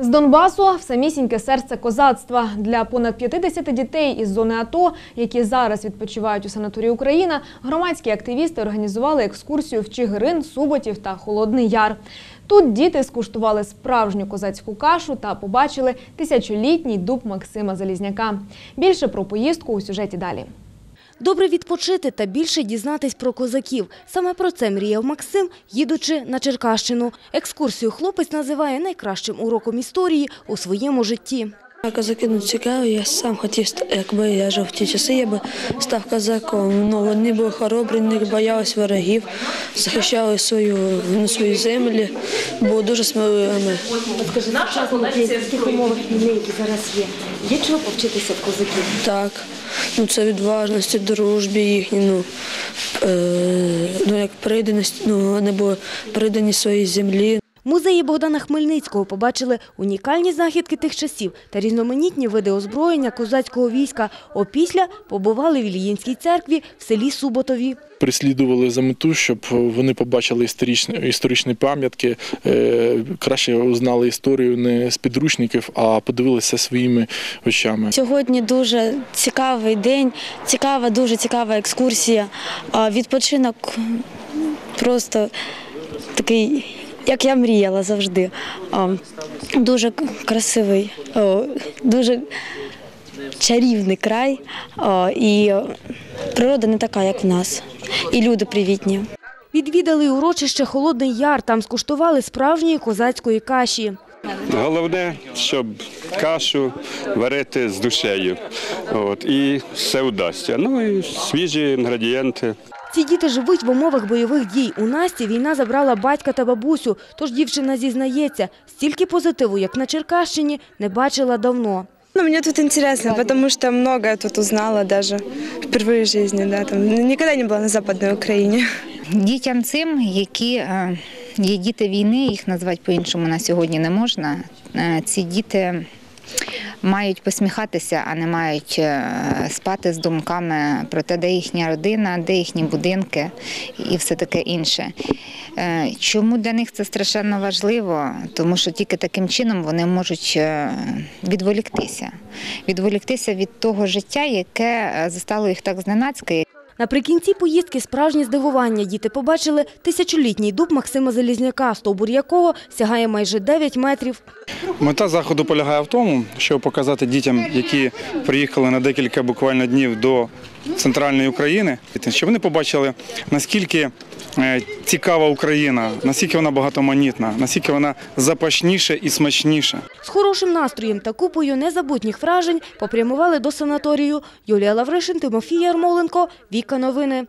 З Донбасу в самісіньке серце козацтва для понад 50 дітей із зони АТО, які зараз відпочивають у санаторії Україна, громадські активісти організували екскурсію в Чигирин, Суботів та Холодний Яр. Тут діти скуштували справжню козацьку кашу та побачили тисячолітній дуб Максима Залізняка. Більше про поїздку у сюжеті далі. Добре відпочити та більше дізнатись про козаків. Саме про це мріяв Максим, їдучи на Черкащину. Екскурсію хлопець називає найкращим уроком історії у своєму житті. Козаки ну цікаво, я сам хотів, якби я жив в ті часи, я би став козаком. Ну, вони були хоробрі, не боялись ворогів, захищали свою, ну, свої землі, були дуже сміливими. Скажи, в тих умовах війни, які зараз є, є чого повчитися в козаків? Так, ну це відважності, дружбі їхній, ну, е, ну як приданість, ну вони були придані своїй землі. Музеї Богдана Хмельницького побачили унікальні знахідки тих часів та різноманітні види озброєння козацького війська. Опісля побували в Ільїнській церкві в селі Суботові. Прислідували за мету, щоб вони побачили історичні, історичні пам'ятки, е, краще узнали історію не з підручників, а подивилися своїми очами. Сьогодні дуже цікавий день, цікава, дуже цікава екскурсія. А Відпочинок просто такий, як я мріяла завжди. Дуже красивий, дуже чарівний край. І природа не така, як в нас. І люди привітні. Відвідали урочище Холодний Яр, там скуштували справжньої козацької каші. Головне, щоб кашу варити з душею. От, і все вдасться. Ну і свіжі інгредієнти. Ці діти живуть в умовах бойових дій. У Насті війна забрала батька та бабусю, тож дівчина зізнається, стільки позитиву, як на Черкащині, не бачила давно. Ну, мне тут интересно, потому что многое тут узнала даже впервые в жизни, да, там никогда не была на Западной Украине. Дітям цим, які е, є діти війни, їх назвати по-іншому на сьогодні не можна. Е, Ці діти мають посміхатися, а не мають е, спати з думками про те, де їхня родина, де їхні будинки і все таке інше. Е, Чому для них це страшенно важливо? Тому що тільки таким чином вони можуть е, відволіктися, відволіктися від того життя, яке застало їх так зненацька. Наприкінці поїздки справжнє здивування діти побачили тисячолітній дуб Максима Залізняка, стовбур якого сягає майже 9 метрів. Мета заходу полягає в тому, щоб показати дітям, які приїхали на декілька буквально днів до центральної України, щоб вони побачили, наскільки е, цікава Україна, наскільки вона багатоманітна, наскільки вона запашніша і смачніша. З хорошим настроєм та купою незабутніх вражень попрямували до санаторію. Юлія Лавришин, Тимофій Ярмоленко, Віка Новини.